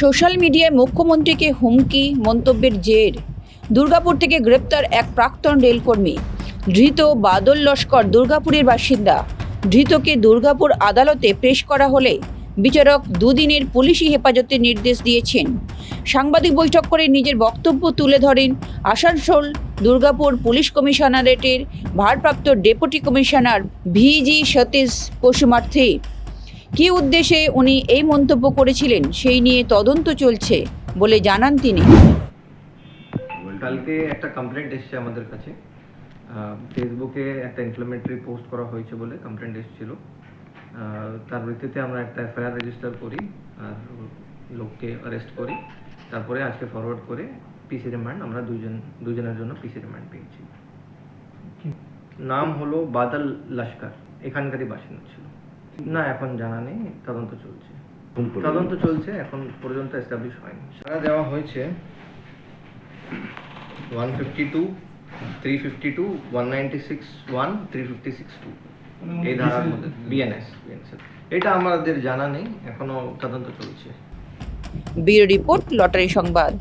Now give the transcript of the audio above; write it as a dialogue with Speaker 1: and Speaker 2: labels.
Speaker 1: Social মিডিয়ায় মুখ্যমন্ত্রীকে হুমকি, মন্তব্যের জের। দুর্গাপুর থেকে গ্রেপ্তার এক প্রাক্তন রেলকর্মী। ধৃত বাদল লস্কর দুর্গাপুরের বাসিন্দা। ধৃতকে দুর্গাপুর আদালতে পেশ করা হলে বিচারক দুদিনের পুলিশি হেফাজতের নির্দেশ দিয়েছেন। সাংবাদিক বৈঠক করে নিজের বক্তব্য তুলে ধরেন আসানসোল দুর্গাপুর পুলিশ কমিশনারেটের ভারপ্রাপ্ত ডেপুটি কমিশনার ভিজি সতীশ পশুমার্থী কী উদ্দেশ্যে উনি এই মন্তব্য করেছিলেন সেই নিয়ে তদন্ত চলছে বলে জানান তিনি।
Speaker 2: কালকে একটা কমপ্লেন্ট এসেছে আমাদের কাছে। ফেসবুকে একটা ইনফ্লামেটরি পোস্ট করা হয়েছে বলে কমপ্লেন্ট এসেছিল। তার ভিত্তিতে আমরা একটা এফআইআর রেজিস্টার করি আর লোককে অ্যারেস্ট করি। তারপরে আজকে ফরওয়ার্ড করে পিসি রিমান্ড আমরা দুজন দুজনের জন্য পিসি রিমান্ড পেয়েছি। নাম হলো বাদল লস্কর এখানকারই বাসিন্দা ছিল। না এখন জানা নেই তদন্ত চলছে। তদন্ত চলছে এখন পর্যন্ত এস্টাবলিশ হয়নি। সারা দেওয়া হয়েছে one fifty two three fifty two one ninety six one three fifty six two এই ধারার মধ্যে বিএনএস বিএনএস এটা আমাদের জানা নেই এখনও তদন্ত চলছে।
Speaker 1: ব্যুরো রিপোর্ট লটারি সংবাদ।